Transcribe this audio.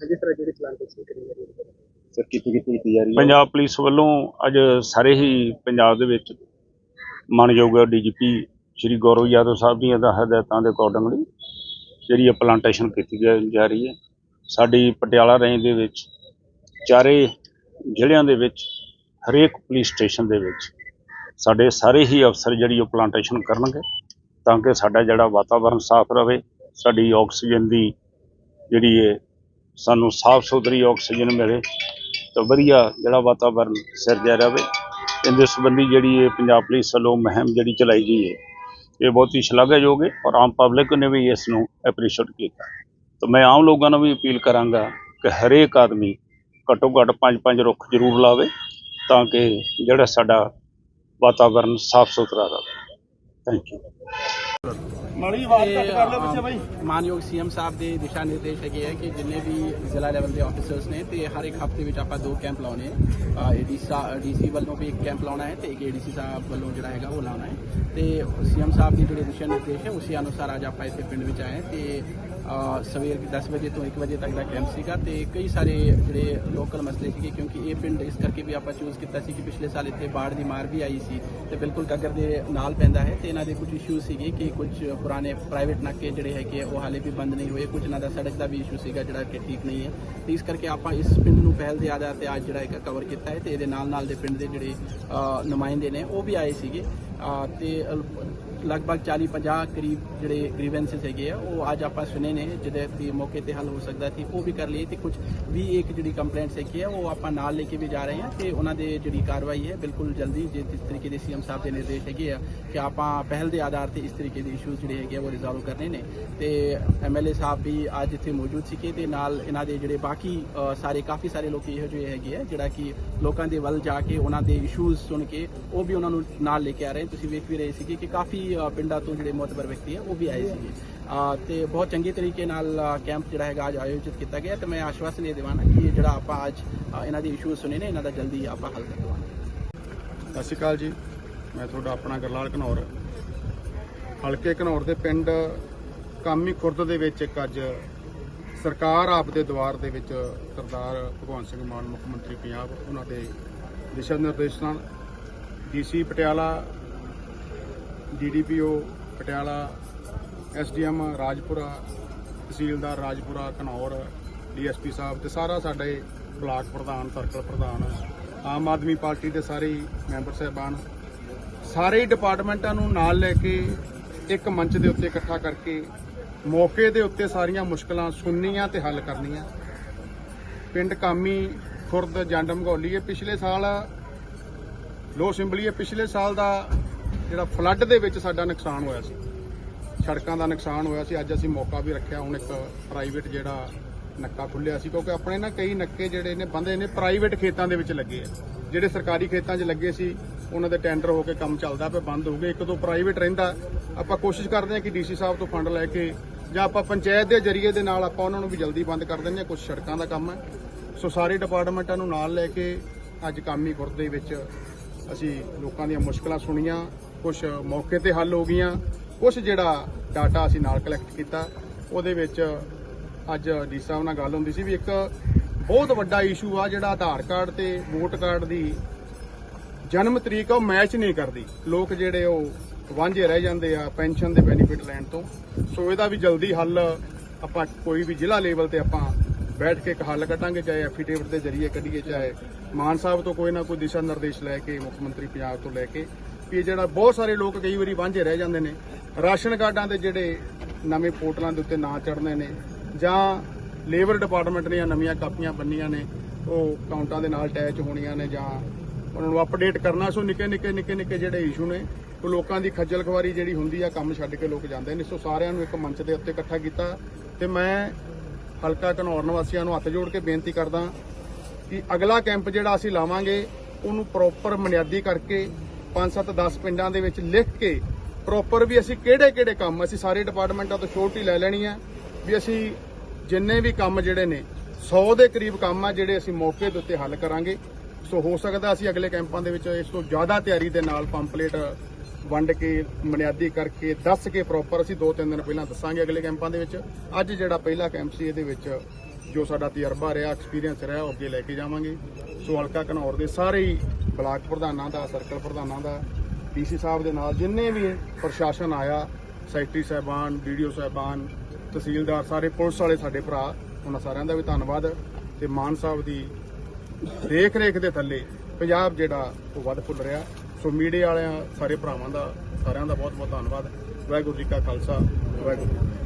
ਜਿਸ ਤਰ੍ਹਾਂ ਜਿਹੜੀ ਪਲਾਂਟੇਸ਼ਨ ਕਰੀ ਜਾ ਰਹੀ ਹੈ? ਸਰ ਕਿੱਥੇ ਕਿੱਥੇ ਕੀਤੀ ਜਾ ਰਹੀ ਹੈ? ਪੰਜਾਬ ਪੁਲਿਸ ਵੱਲੋਂ ਅੱਜ ਸਾਰੇ ਹੀ ਪੰਜਾਬ ਦੇ ਵਿੱਚ ਮਾਨਯੋਗ ਡੀਜੀਪੀ ਸ਼੍ਰੀ ਗੌਰਵ ਯਾਦਵ ਸਾਹਿਬ ਦੀਆਂ ਦਾ ਹਦਾਇਤਾਂ ਦੇ ਅਕੋਰਡਿੰਗਲੀ ਜਿਹੜੀ ਪਲਾਂਟੇਸ਼ਨ ਕੀਤੀ ਜਾ- ਰਹੀ ਹੈ। ਸਾਡੀ ਪਟਿਆਲਾ ਰੇਂਜ ਦੇ ਵਿੱਚ ਚਾਰੇ ਜ਼ਿਲ੍ਹਿਆਂ ਦੇ ਵਿੱਚ ਹਰੇਕ ਪੁਲਿਸ ਸਟੇਸ਼ਨ ਦੇ ਵਿੱਚ ਸਾਡੇ ਸਾਰੇ ਹੀ ਅਫਸਰ ਜਿਹੜੀ ਉਹ ਪਲਾਂਟੇਸ਼ਨ ਕਰਨਗੇ ਤਾਂ ਕਿ ਸਾਡਾ ਜਿਹੜਾ ਵਾਤਾਵਰਣ ਸਾਫ਼ ਰਵੇ ਸਾਡੀ ਆਕਸੀਜਨ ਦੀ ਜਿਹੜੀ ਹੈ ਸਾਨੂੰ ਸਾਫ਼ ਸੁਥਰੀ ਆਕਸੀਜਨ ਮਿਲੇ ਤਾਂ ਵਧੀਆ ਜਿਹੜਾ ਵਾਤਾਵਰਨ ਸਿਰਜਿਆ ਰਹੇ ਇਹਦੇ ਸੰਬੰਧੀ ਜਿਹੜੀ ਇਹ ਪੰਜਾਬ ਪੁਲਿਸ ਵੱਲੋਂ ਮੁਹਿੰਮ ਜਿਹੜੀ ਚਲਾਈ ਗਈ ਹੈ, ਇਹ ਬਹੁਤ ਹੀ ਸ਼ਲਾਘਾਯੋਗ ਹੈ ਔਰ ਆਮ ਪਬਲਿਕ ਨੇ ਵੀ ਇਸ ਨੂੰ ਐਪਰੀਸ਼ੀਏਟ ਕੀਤਾ। ਤਾਂ ਮੈਂ ਆਮ ਲੋਕਾਂ ਨੂੰ ਵੀ ਅਪੀਲ ਕਰਾਂਗਾ ਕਿ ਹਰੇਕ ਆਦਮੀ ਘੱਟੋ ਘੱਟ ਪੰਜ ਪੰਜ ਰੁੱਖ ਜ਼ਰੂਰ ਲਾਵੇ ਤਾਂ ਕਿ ਜਿਹੜਾ ਸਾਡਾ ਵਾਤਾਵਰਨ ਸਾਫ਼ ਸੁਥਰਾ ਰਹੇ। ਥੈਂਕ ਯੂ ਮਾਨਯੋਗ ਸੀਐਮ ਸਾਹਿਬ ਦੇ ਦਿਸ਼ਾ ਨਿਰਦੇਸ਼ ਹੈਗੇ ਹੈ ਕਿ ਜਿੰਨੇ ਵੀ ਜ਼ਿਲ੍ਹਾ ਲੈਵਲ ਦੇ ਆਫੀਸਰਸ ਨੇ ਤੇ ਹਰ ਇੱਕ ਹਫ਼ਤੇ ਵਿੱਚ ਆਪਾਂ ਦੋ ਕੈਂਪ ਲਾਉਣੇ ਆ। ਡੀਸੀ ਵੱਲੋਂ ਵੀ ਇੱਕ ਕੈਂਪ ਲਾਉਣਾ ਹੈ ਤੇ ਇੱਕ ਏਡੀਸੀ ਸਾਹਿਬ ਵੱਲੋਂ ਜਿਹੜਾ ਹੈਗਾ ਉਹ ਲਾਉਣਾ ਹੈ। ਤੇ ਸੀਐਮ ਸਾਹਿਬ ਦੀ ਜਿਹੜੇ ਦਿਸ਼ਾ ਨਿਰਦੇਸ਼ ਹੈ, ਉਸੇ ਅਨੁਸਾਰ ਅੱਜ ਆਪਾਂ ਇੱਥੇ ਪਿੰਡ ਵਿੱਚ ਆਏ ਹਾਂ ਤੇ ਸਵੇਰ ਦੇ 10 ਵਜੇ ਤੋਂ 1 ਵਜੇ ਤੱਕ ਦਾ ਕੈਂਪ ਸੀਗਾ ਤੇ ਕਈ ਸਾਰੇ ਜਿਹੜੇ ਲੋਕਲ ਮਸਲੇ ਸੀਗੇ ਕਿਉਂਕਿ ਇਹ ਪਿੰਡ ਇਸ ਕਰਕੇ ਵੀ ਆਪਾਂ ਚੂਜ਼ ਕੀਤਾ ਸੀ ਕਿ ਪਿਛਲੇ ਸਾਲ ਇੱਥੇ ਬਾੜ ਦੀ ਮਾਰ ਵੀ ਆਈ ਸੀ ਤੇ ਬਿਲਕੁਲ ਗੱਗਰ ਦੇ ਨਾਲ ਪੈਂਦਾ ਹੈ ਤੇ ਇਹਨਾਂ ਦੇ ਕੁਝ ਇਸ਼ੂ ਸੀਗੇ ਕਿ ਕੁਝ ਪੁਰਾਣੇ ਪ੍ਰਾਈਵੇਟ ਨਾਕੇ ਜਿਹੜੇ ਹੈਗੇ ਆ, ਉਹ ਹਾਲੇ ਵੀ ਬੰਦ ਨਹੀਂ ਹੋਏ ਕੁਝ ਇਹਨਾਂ ਦਾ ਸੜਕ ਦਾ ਵੀ ਇਸ਼ੂ ਸੀਗਾ ਜਿਹੜਾ ਕਿ ਠੀਕ ਨਹੀਂ ਹੈ। ਤੇ ਇਸ ਕਰਕੇ ਆਪਾਂ ਇਸ ਪਿੰਡ ਨੂੰ ਪਹਿਲ ਦੇ ਆਧਾਰ ਤੇ ਅੱਜ ਜਿਹੜਾ ਇੱਕ ਕਵਰ ਕੀਤਾ ਹੈ ਤੇ ਇਹਦੇ ਨਾਲ ਨਾਲ ਦੇ ਪਿੰਡ ਦੇ ਜਿਹੜੇ ਨੁਮਾਇੰਦੇ ਨੇ ਉਹ ਵੀ ਆਏ ਸੀਗੇ। ਤੇ ਲਗਭਗ 40 50 ਕਰੀਬ ਜਿਹੜੇ ਗ੍ਰੀਵੈਂਸਸ ਹੈਗੇ ਆ, ਉਹ ਅੱਜ ਆਪਾਂ ਸੁਣੇ ਨੇ, ਜਿਹਦੇ ਦੀ ਮੌਕੇ ਤੇ ਹੱਲ ਹੋ ਸਕਦਾ ਸੀ, ਉਹ ਵੀ ਕਰ ਲਈ ਤੇ ਕੁਝ ਵੀ ਇੱਕ ਜਿਹੜੀ ਕੰਪਲੇਂਟਸ ਹੈਗੀ ਆ ਉਹ ਆਪਾਂ ਨਾਲ ਲੈ ਕੇ ਵੀ ਜਾ ਰਹੇ ਹਾਂ, ਤੇ ਉਹਨਾਂ ਦੇ ਜਿਹੜੀ ਕਾਰਵਾਈ ਹੈ, ਬਿਲਕੁਲ ਜਲਦੀ ਜੇ ਜਿਸ ਤਰੀਕੇ ਦੇ ਸੀਐਮ ਸਾਹਿਬ ਦੇ ਨਿਰਦੇਸ਼ ਹੈਗੇ ਆ, ਕਿ ਆਪਾਂ ਪਹਿਲ ਦੇ ਆਧਾਰ ਤੇ ਇਸ ਤਰੀਕੇ ਦੇ ਇਸ਼ੂਜ਼ ਜਿਹੜੇ ਹੈਗੇ ਆ, ਉਹ ਰਿਜ਼ੋਲਵ ਕਰਨੇ ਨੇ। ਤੇ ਐਮਐਲਏ ਸਾਹਿਬ ਵੀ ਅੱਜ ਇੱਥੇ ਮੌਜੂਦ ਸੀਗੇ, ਤੇ ਨਾਲ ਇਹਨਾਂ ਦੇ ਜਿਹੜੇ ਬਾਕੀ ਸਾਰੇ, ਕਾਫੀ ਸਾਰੇ ਲੋਕ ਇਹੋ ਜਿਹੇ ਹੈਗੇ ਆ, ਜਿਹੜਾ ਕਿ ਲੋਕਾਂ ਦੇ ਵੱਲ ਜਾ ਕੇ ਉਹਨਾਂ ਦੇ ਇਸ਼ੂਜ਼ ਸੁਣ ਕੇ, ਉਹ ਵੀ ਉਹਨਾਂ ਨੂੰ ਨਾਲ ਲੈ ਕੇ ਆ ਰਹੇ ਤੁਸੀਂ ਵੇਖ ਵੀ ਰਹੇ ਸੀਗੇ ਕਿ ਕਾਫੀ ਪਿੰਡਾਂ ਤੋਂ ਜਿਹੜੇ ਮੋਤਬਰ ਵਿਅਕਤੀ ਆ ਉਹ ਵੀ ਆਏ ਸੀਗੇ। ਅ, ਤੇ ਬਹੁਤ ਚੰਗੇ ਤਰੀਕੇ ਨਾਲ ਕੈਂਪ ਜਿਹੜਾ ਹੈਗਾ ਅੱਜ ਆਯੋਜਿਤ ਕੀਤਾ ਗਿਆ ਤੇ ਮੈਂ ਆਸ਼ਵਾਸਨ ਇਹ ਦੇਵਾਨਾ ਕਿ ਜਿਹੜਾ ਆਪਾਂ ਅੱਜ ਇਹਨਾਂ ਦੇ ਇਸ਼ੂਜ਼ ਸੁਣੇ ਨੇ ਇਹਨਾਂ ਦਾ ਜਲਦੀ ਆਪਾਂ ਹੱਲ ਕਰ ਦੇਵਾਂਗੇ। ਸਤਿ ਸ਼੍ਰੀ ਅਕਾਲ ਜੀ। ਮੈਂ ਤੁਹਾਡਾ ਆਪਣਾ ਗਰਲਾਲ ਘਨੌਰ। ਹਲਕੇ ਘਨੌਰ ਦੇ ਪਿੰਡ ਕਾਮੀ ਖੁਰਦ ਦੇ ਵਿੱਚ ਇੱਕ ਅੱਜ ਸਰਕਾਰ ਆਪ ਦੇ ਦੁਆਰ ਦੇ ਵਿੱਚ ਸਰਦਾਰ ਭਗਵੰਤ ਸਿੰਘ ਮਾਨ ਮੁੱਖ ਮੰਤਰੀ ਪੰਜਾਬ ਉਹਨਾਂ ਦੇ ਦਿਸ਼ਾ ਨਿਰਦੇਸ਼ ਨਾਲ DC Patiala DDPO Patiala SDM Rajpura, ਤਹਿਸੀਲਦਾਰ ਰਾਜਪੁਰਾ ਘਨੌਰ ਡੀਐਸਪੀ ਸਾਹਿਬ ਤੇ ਸਾਰਾ ਸਾਡੇ ਬਲਾਕ ਪ੍ਰਧਾਨ, ਸਰਕਲ ਪ੍ਰਧਾਨ, ਆਮ ਆਦਮੀ ਪਾਰਟੀ ਦੇ ਸਾਰੇ ਮੈਂਬਰ ਸਾਹਿਬਾਨ, ਸਾਰੇ ਡਿਪਾਰਟਮੈਂਟਾਂ ਨੂੰ ਨਾਲ ਲੈ ਕੇ ਇੱਕ ਮੰਚ ਦੇ ਉੱਤੇ ਇਕੱਠਾ ਕਰਕੇ ਮੌਕੇ ਦੇ ਉੱਤੇ ਸਾਰੀਆਂ ਮੁਸ਼ਕਲਾਂ ਸੁਣਨੀਆਂ ਤੇ ਹੱਲ ਕਰਨੀਆਂ। ਪਿੰਡ ਕਾਮੀ, ਖੁਰਦ ਜੰਡ ਮਗੌਲੀ ਪਿਛਲੇ ਸਾਲ ਲੋ ਸਿੰਬਲੀਏ ਪਿਛਲੇ ਸਾਲ ਦਾ ਜਿਹੜਾ ਫਲੱਡ ਦੇ ਵਿੱਚ ਸਾਡਾ ਨੁਕਸਾਨ ਹੋਇਆ ਸੀ। ਸੜਕਾਂ ਦਾ ਨੁਕਸਾਨ ਹੋਇਆ ਸੀ। ਅੱਜ ਅਸੀਂ ਮੌਕਾ ਵੀ ਰੱਖਿਆ, ਹੁਣ ਇੱਕ ਪ੍ਰਾਈਵੇਟ ਜਿਹੜਾ ਨੱਕਾ ਖੁੱਲਿਆ ਸੀ, ਕਿਉਂਕਿ ਆਪਣੇ ਨਾ ਕਈ ਨੱਕੇ ਜਿਹੜੇ ਨੇ, ਬੰਦੇ ਨੇ ਪ੍ਰਾਈਵੇਟ ਖੇਤਾਂ ਦੇ ਵਿੱਚ ਲੱਗੇ ਆ। ਜਿਹੜੇ ਸਰਕਾਰੀ ਖੇਤਾਂ 'ਚ ਲੱਗੇ ਸੀ, ਉਹਨਾਂ ਦੇ ਟੈਂਡਰ ਹੋ ਕੇ ਕੰਮ ਚੱਲਦਾ ਪਿਆ, ਬੰਦ ਹੋ ਗਏ। ਇੱਕ ਦੋ ਪ੍ਰਾਈਵੇਟ ਰਹਿੰਦਾ। ਆਪਾਂ ਕੋਸ਼ਿਸ਼ ਕਰਦੇ ਹਾਂ ਕਿ ਡੀਸੀ ਸਾਹਿਬ ਤੋਂ ਫੰਡ ਲੈ ਕੇ ਜਾਂ ਆਪਾਂ ਪੰਚਾਇਤ ਦੇ ਜਰੀਏ ਦੇ ਨਾਲ ਆਪਾਂ ਉਹਨਾਂ ਨੂੰ ਵੀ ਜਲਦੀ ਬੰਦ ਕਰ ਦਿੰਦੇ ਹਾਂ। ਕੁਝ ਸੜਕਾਂ ਦਾ ਕੰਮ ਹੈ। ਸੋ ਸਾਰੇ ਡਿਪਾਰਟਮੈਂਟਾਂ ਨੂੰ ਨਾਲ ਲੈ ਕੇ ਅੱਜ ਕਾਮੀ ਖੁਰਦ ਦੇ ਵਿੱਚ ਅਸੀਂ ਲੋਕਾਂ ਦੀਆਂ ਮੁਸ਼ਕਲਾਂ ਸੁਣੀਆਂ। ਕੁਝ ਮੌਕੇ ਤੇ ਹੱਲ ਹੋ ਗਈਆਂ ਕੁਝ ਜਿਹੜਾ ਡਾਟਾ ਅਸੀਂ ਨਾਲ ਕਲੈਕਟ ਕੀਤਾ, ਉਹਦੇ ਵਿੱਚ ਅੱਜ ਡੀ ਸਾਹਿਬ ਨਾਲ ਗੱਲ ਹੁੰਦੀ ਸੀ ਵੀ ਇੱਕ ਬਹੁਤ ਵੱਡਾ ਇਸ਼ੂ ਆ ਜਿਹੜਾ ਆਧਾਰ ਕਾਰਡ ਤੇ ਵੋਟ ਕਾਰਡ ਦੀ ਜਨਮ ਤਰੀਕ ਆ, ਉਹ ਮੈਚ ਨਹੀਂ ਕਰਦੀ। ਲੋਕ ਜਿਹੜੇ ਉਹ ਵਾਂਝੇ ਰਹਿ ਜਾਂਦੇ ਆ ਪੈਨਸ਼ਨ ਦੇ ਬੈਨੀਫਿਟ ਲੈਣ ਤੋਂ। ਸੋ ਇਹਦਾ ਵੀ ਜਲਦੀ ਹੱਲ ਆਪਾਂ ਕੋਈ ਵੀ ਜ਼ਿਲ੍ਹਾ ਲੈਵਲ ਤੇ ਆਪਾਂ ਬੈਠ ਕੇ ਇੱਕ ਹੱਲ ਕੱਢਾਂਗੇ, ਚਾਹੇ ਐਫੀਡੇਵਿਟ ਦੇ ਜ਼ਰੀਏ ਕੱਢੀਏ, ਚਾਹੇ ਮਾਨ ਸਾਹਿਬ ਤੋਂ ਕੋਈ ਨਾ ਕੋਈ ਦਿਸ਼ਾ ਨਿਰਦੇਸ਼ ਲੈ ਕੇ, ਮੁੱਖ ਮੰਤਰੀ ਪੰਜਾਬ ਤੋਂ ਲੈ ਕੇ। ਵੀ ਜਿਹੜਾ ਬਹੁਤ ਸਾਰੇ ਲੋਕ ਕਈ ਵਾਰੀ ਵਾਂਝੇ ਰਹਿ ਜਾਂਦੇ ਨੇ। ਰਾਸ਼ਨ ਕਾਰਡਾਂ ਦੇ ਜਿਹੜੇ ਨਵੇਂ ਪੋਰਟਲਾਂ ਦੇ ਉੱਤੇ ਨਾਂ ਚੜ੍ਹਦੇ ਨੇ ਜਾਂ ਲੇਬਰ ਡਿਪਾਰਟਮੈਂਟ ਦੀਆਂ ਨਵੀਆਂ ਕਾਪੀਆਂ ਬੰਨੀਆਂ ਨੇ, ਉਹ ਕਾਊਂਟਾਂ ਦੇ ਨਾਲ ਅਟੈਚ ਹੋਣੀਆਂ ਨੇ ਜਾਂ ਉਹਨਾਂ ਨੂੰ ਅਪਡੇਟ ਕਰਨਾ। ਸੋ ਨਿੱਕੇ ਨਿੱਕੇ ਨਿੱਕੇ ਨਿੱਕੇ ਜਿਹੜੇ ਇਸ਼ੂ ਨੇ, ਉਹ ਲੋਕਾਂ ਦੀ ਖੱਜਲ ਖਵਾਰੀ ਜਿਹੜੀ ਹੁੰਦੀ ਆ, ਕੰਮ ਛੱਡ ਕੇ ਲੋਕ ਜਾਂਦੇ ਨੇ। ਸੋ ਸਾਰਿਆਂ ਨੂੰ ਇੱਕ ਮੰਚ ਦੇ ਉੱਤੇ ਇਕੱਠਾ ਕੀਤਾ ਤੇ ਮੈਂ ਹਲਕਾ ਘਨੌਰ ਨਿਵਾਸੀਆਂ ਨੂੰ ਹੱਥ ਜੋੜ ਕੇ ਬੇਨਤੀ ਕਰਦਾ ਕਿ ਅਗਲਾ ਕੈਂਪ ਜਿਹੜਾ ਅਸੀਂ ਲਾਵਾਂਗੇ, ਉਹਨੂੰ ਪ੍ਰੋਪਰ ਬੁਨਿਆਦੀ ਕਰਕੇ 5-7 10 ਪਿੰਡਾਂ ਦੇ ਵਿੱਚ ਲਿਖ ਕੇ ਪ੍ਰੋਪਰ ਵੀ ਅਸੀਂ ਕਿਹੜੇ ਕਿਹੜੇ ਕੰਮ ਅਸੀਂ ਸਾਰੇ ਡਿਪਾਰਟਮੈਂਟਾਂ ਤੋਂ ਛੋਟੀ ਲੈ ਲੈਣੀ ਹੈ ਵੀ ਅਸੀਂ ਜਿੰਨੇ ਵੀ ਕੰਮ ਜਿਹੜੇ ਨੇ 100 ਦੇ ਕਰੀਬ ਕੰਮ ਆ ਜਿਹੜੇ ਅਸੀਂ ਮੌਕੇ ਦੇ ਉੱਤੇ ਹੱਲ ਕਰਾਂਗੇ। ਸੋ ਹੋ ਸਕਦਾ ਅਸੀਂ ਅਗਲੇ ਕੈਂਪਾਂ ਦੇ ਵਿੱਚ ਇਸ ਤੋਂ ਜ਼ਿਆਦਾ ਤਿਆਰੀ ਦੇ ਨਾਲ ਪੰਪਲੇਟ ਵੰਡ ਕੇ, ਮਨਿਆਦੀ ਕਰਕੇ ਦੱਸ ਕੇ ਪ੍ਰੋਪਰ ਅਸੀਂ ਦੋ ਤਿੰਨ ਦਿਨ ਪਹਿਲਾਂ ਦੱਸਾਂਗੇ ਅਗਲੇ ਕੈਂਪਾਂ ਦੇ ਵਿੱਚ। ਅੱਜ ਜਿਹੜਾ ਪਹਿਲਾ ਕੈਂਪ ਸੀ ਇਹਦੇ ਵਿੱਚ ਜੋ ਸਾਡਾ ਤਜਰਬਾ ਰਿਹਾ ਐਕਸਪੀਰੀਅੰਸ ਰਿਹਾ, ਉਹ ਅੱਗੇ ਲੈ ਕੇ ਜਾਵਾਂਗੇ। ਸੋ ਹਲਕਾ ਘਨੌਰ ਦੇ ਸਾਰੇ ਹੀ ਬਲਾਕ ਪ੍ਰਧਾਨਾਂ ਦਾ ਸਰਕਲ ਪ੍ਰਧਾਨਾਂ ਦਾ, ਡੀਸੀ ਸਾਹਿਬ ਦੇ ਨਾਲ ਜਿੰਨੇ ਵੀ ਪ੍ਰਸ਼ਾਸਨ ਆਇਆ, ਸੈਕਟਰੀ ਸਾਹਿਬਾਨ ਵੀਡੀਓ ਸਾਹਿਬਾਨ, ਤਹਿਸੀਲਦਾਰ, ਸਾਰੇ ਪੁਲਿਸ ਵਾਲੇ ਸਾਡੇ ਭਰਾ, ਉਹਨਾਂ ਸਾਰਿਆਂ ਦਾ ਵੀ ਧੰਨਵਾਦ। ਤੇ ਮਾਨ ਸਾਹਿਬ ਦੀ ਦੇਖ ਰੇਖ ਦੇ ਥੱਲੇ ਪੰਜਾਬ ਜਿਹੜਾ ਉਹ ਵੱਧ ਫੁੱਲ ਰਿਹਾ। ਸੋ ਮੀਡੀਆ ਵਾਲਿਆਂ, ਸਾਰੇ ਭਰਾਵਾਂ ਦਾ, ਸਾਰਿਆਂ ਦਾ ਬਹੁਤ ਬਹੁਤ ਧੰਨਵਾਦ। ਵਾਹਿਗੁਰੂ ਜੀ ਕਾ ਖਾਲਸਾ, ਵਾਹਿਗੁਰੂ ਜੀ